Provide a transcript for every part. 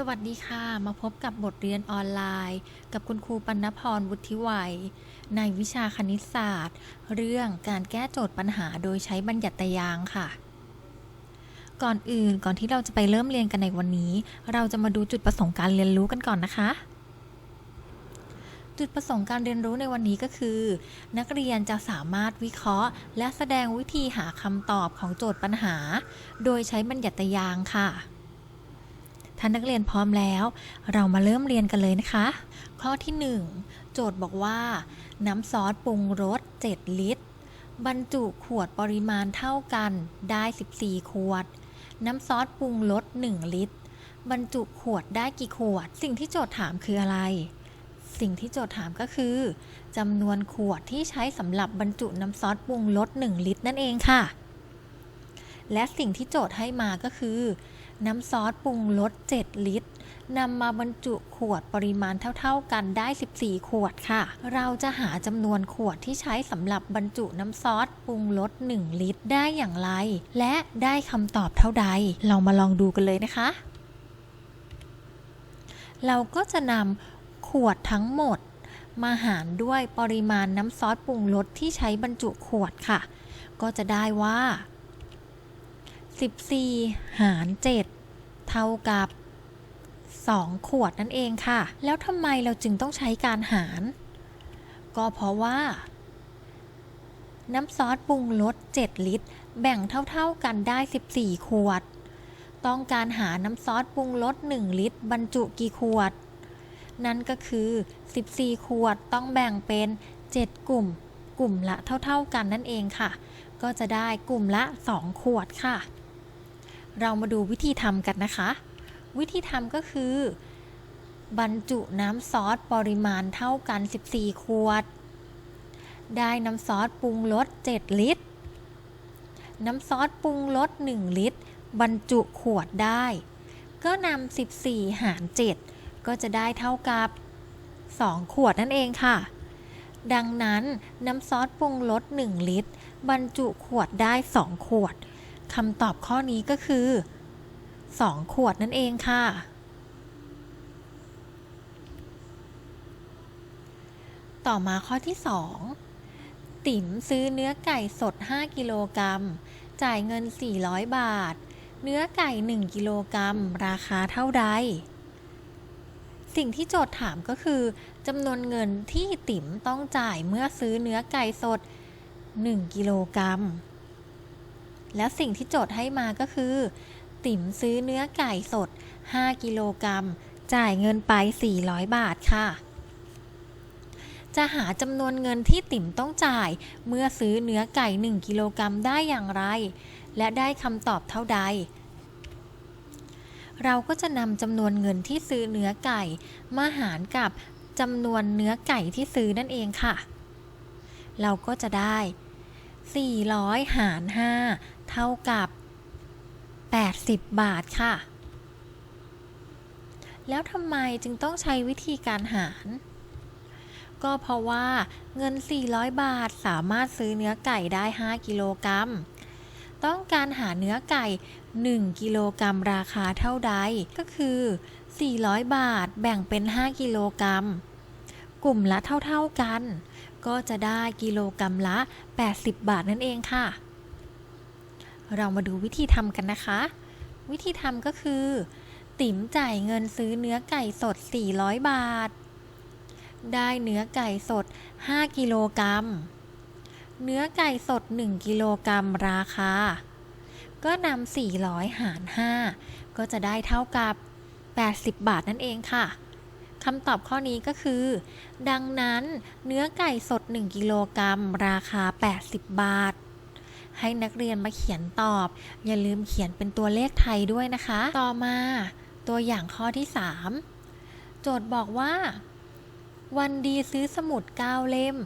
สวัสดีค่ะ มาพบกับบทเรียนออนไลน์ กับคุณครูปัณพรวุฒิวัย ในวิชาคณิตศาสตร์ เรื่องการแก้โจทย์ปัญหาโดยใช้บัญญัติยางค์ค่ะ ก่อนอื่นก่อนที่เราจะไปเริ่มเรียนกันในวันนี้ เราจะมาดูจุดประสงค์การเรียนรู้กันก่อนนะคะ จุดประสงค์การเรียนรู้ในวันนี้ก็คือ นักเรียนจะสามารถวิเคราะห์ และแสดงวิธีหาคำตอบของโจทย์ปัญหา โดยใช้บัญญัติยางค่ะ ถ้านักเรียนพร้อมแล้ว เรามาเริ่มเรียนกันเลยนะคะ ข้อที่ 1 โจทย์บอกว่า น้ำซอสปรุงรส 7 ลิตร บรรจุขวดปริมาณเท่ากันได้ 14 ขวด น้ำซอสปรุงรส 1 ลิตร บรรจุขวดได้กี่ขวด สิ่งที่โจทย์ถามคืออะไร สิ่งที่โจทย์ถามก็คือจำนวนขวดที่ใช้สำหรับบรรจุน้ำซอสปรุงรส 1 ลิตรนั่นเองค่ะ และสิ่งที่โจทย์ให้มาก็คือ น้ำซอสปรุงรส7 ลิตรนำมาบรรจุขวดปริมาณเท่าๆกันได้ 14 ขวดค่ะ เราจะหาจำนวนขวดที่ใช้สำหรับบรรจุน้ำซอสปรุงรส1 ลิตรได้อย่างไร และได้คำตอบเท่าใด เรามาลองดูกันเลยนะคะ เราก็จะนำขวดทั้งหมด มาหารด้วยปริมาณน้ำซอสปรุงรสที่ใช้บรรจุขวดค่ะ ก็จะได้ว่า 14 หาร 7 เท่ากับ 2 ขวดนั่นเองค่ะ แล้วทำไมเราจึงต้องใช้การหาร ก็เพราะว่า น้ำซอสปรุงรส7 ลิตร แบ่งเท่าๆกันได้ 14 ขวด ต้องการหาน้ำซอสปรุงรส1 ลิตร บรรจุกี่ขวด นั่นก็คือ 14 ขวดต้องแบ่งเป็น 7 กลุ่ม กลุ่มละเท่าๆกันนั่นเองค่ะก็จะได้กลุ่มละ 2 ขวดค่ะ เรามาดูวิธีทำกันนะคะ วิธีทำก็คือ บรรจุน้ำซอสปริมาณเท่ากัน 14 ขวด ได้น้ำซอสปรุงรส 7 ลิตร น้ำซอสปรุงรส 1 ลิตร บรรจุขวดได้ ก็นำ 14 หาร 7 ก็จะได้เท่ากับ 2 ขวดนั่นเองค่ะ ดังนั้นน้ำซอสปรุงรส 1 ลิตร บรรจุขวดได้ 2 ขวด คำตอบข้อนี้ก็คือ 2 ขวดนั่นเองค่ะ ต่อมาข้อที่ 2 ติ๋มซื้อเนื้อไก่สด 5 กิโลกรัม จ่ายเงิน 400 บาท เนื้อไก่ 1 กิโลกรัม ราคาเท่าใด สิ่งที่โจทย์ถามก็คือจำนวนเงินที่ติ๋มต้องจ่ายเมื่อซื้อเนื้อไก่สด 1 กิโลกรัม แล้วสิ่งที่โจทย์ให้มาก็คือ ติ๋มซื้อเนื้อไก่สด 5 กิโลกรัม จ่ายเงินไป 400 บาทค่ะ จะหาจำนวนเงินที่ติ๋มต้องจ่าย เมื่อซื้อเนื้อไก่ 1 กิโลกรัมได้อย่างไร และได้คำตอบเท่าใด เราก็จะนำจำนวนเงินที่ซื้อเนื้อไก่ มาหารกับจำนวนเนื้อไก่ที่ซื้อนั่นเองค่ะ เราก็จะได้ 400 หาร 5 เท่ากับ 80 บาทค่ะ แล้วทำไมจึงต้องใช้วิธีการหาร ก็เพราะว่าเงิน 400 บาทสามารถซื้อเนื้อไก่ได้ 5 กิโลกรัม ต้องการหาเนื้อไก่ 1 กิโลกรัมราคาเท่าใด ก็คือ 400 บาทแบ่งเป็น 5 กิโลกรัม กลุ่มละเท่า ๆกัน ก็จะได้กิโลกรัมละ 80 บาทนั่นเองค่ะ เรามาดูวิธีทำกันนะคะ วิธีทำก็คือ ติ๋มจ่ายเงินซื้อเนื้อไก่สด 400 บาท ได้เนื้อไก่สด 5 กิโลกรัม เนื้อไก่สด 1 กิโลกรัมราคา ก็นำ400 หาร 5 ก็จะได้เท่ากับ 80 บาทนั่นเองค่ะคำตอบข้อนี้ก็คือ ดังนั้นเนื้อไก่สด 1 กิโลกรัมราคา 80 บาท ให้นักเรียนมาเขียนตอบ อย่าลืมเขียนเป็นตัวเลขไทยด้วยนะคะ ต่อมาตัวอย่างข้อที่ 3 โจทย์บอกว่า วันดีซื้อสมุด 9 เล่ม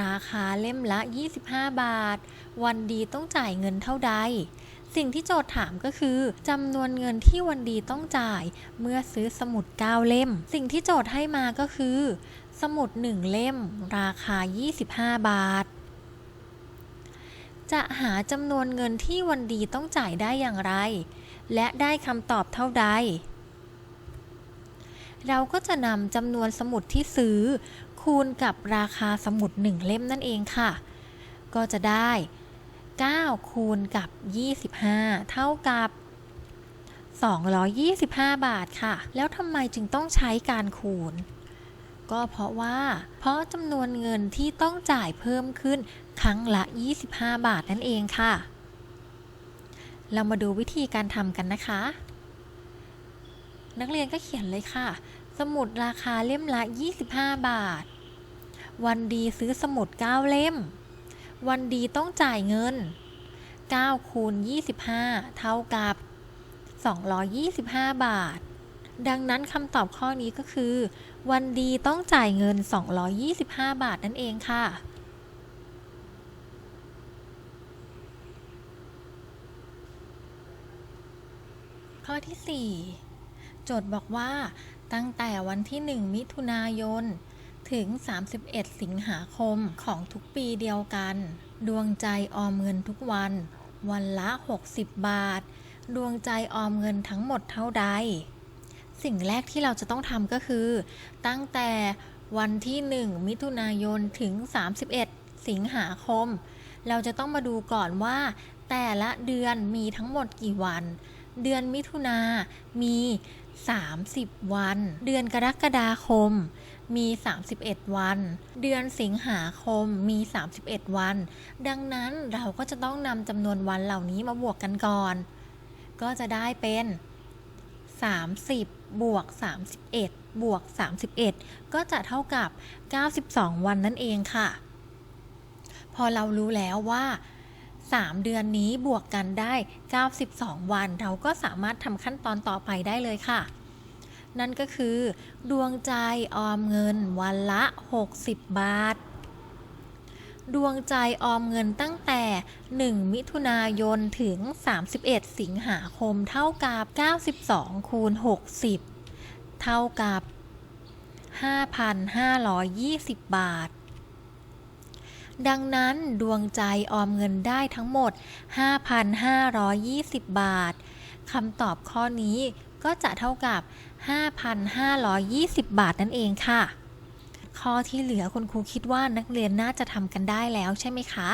ราคาเล่มละ 25 บาท วันดีต้องจ่ายเงินเท่าใด สิ่งที่โจทย์ถามก็คือจำนวนเงินที่วันดีต้องจ่าย เมื่อซื้อสมุด 9 เล่ม สิ่งที่โจทย์ให้มาก็คือ สมุด 1 เล่ม ราคา 25 บาท จะหาจำนวนเงินที่วันดีต้องจ่ายได้อย่างไร และได้คำตอบเท่าใด เราก็จะนำจำนวนสมุดที่ซื้อ คูณกับราคาสมุด1เล่มนั่นเองค่ะ ก็จะได้ 9 คูณกับ 25 เท่ากับ 225 บาทค่ะ แล้วทำไมจึงต้องใช้การคูณ ก็เพราะว่า เพราะจำนวนเงินที่ต้องจ่ายเพิ่มขึ้นครั้งละ 25 บาทนั่นเองค่ะ เรามาดูวิธีการทำกันนะคะ นักเรียนก็เขียนเลยค่ะ สมุดราคาเล่มละ 25 บาท วันดีซื้อสมุด 9 เล่ม วันดีต้องจ่ายเงิน 9 คูณ 25 เท่ากับ 225 บาท ดังนั้นคำตอบข้อนี้ก็คือ วันดีต้องจ่ายเงิน 225 บาทนั่นเองค่ะ ข้อที่ 4 โจทย์บอกว่าตั้งแต่วันที่ 1 มิถุนายน ถึง 31 สิงหาคมของทุกปีเดียวกัน ดวงใจออมเงินทุกวัน วันละ 60 บาท ดวงใจออมเงินทั้งหมดเท่าใด สิ่งแรกที่เราจะต้องทำก็คือ ตั้งแต่วันที่ 1 มิถุนายนถึง 31 สิงหาคม เราจะต้องมาดูก่อนว่า แต่ละเดือนมีทั้งหมดกี่วัน เดือนมิถุนามี 30 วัน เดือนกรกฎาคมมี 31 วัน เดือนสิงหาคมมี 31 วัน ดังนั้นเราก็จะต้องนำจำนวนวันเหล่านี้มาบวกกันก่อน ก็จะได้เป็น 30 บวก 31 บวก 31 ก็จะเท่ากับ 92 วันนั่นเองค่ะ พอเรารู้แล้วว่า 3 เดือนนี้บวกกันได้ 92 วัน เราก็สามารถทำขั้นตอนต่อไปได้เลยค่ะ นั่นก็คือ ดวงใจออมเงินวันละ 60 บาท ดวงใจออมเงินตั้งแต่ 1 มิถุนายนถึง 31 สิงหาคมเท่ากับ 92 คูณ 60 เท่ากับ 5,520 บาท ดังนั้นดวงใจออมเงินได้ทั้งหมด 5,520 บาทคำตอบข้อนี้ก็จะเท่ากับ 5,520 บาทนั่นเองค่ะ ข้อที่เหลือคุณครูคิดว่านักเรียนน่าจะทำกันได้แล้วใช่ไหมคะ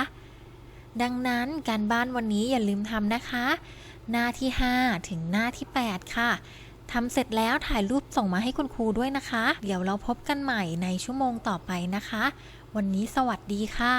ดังนั้นการบ้านวันนี้อย่าลืมทำนะคะ หน้าที่ 5 ถึงหน้าที่ 8 ค่ะทำเสร็จแล้วถ่ายรูปส่งมาให้คุณครูด้วยนะคะ เดี๋ยวเราพบกันใหม่ในชั่วโมงต่อไปนะคะ วันนี้สวัสดีค่ะ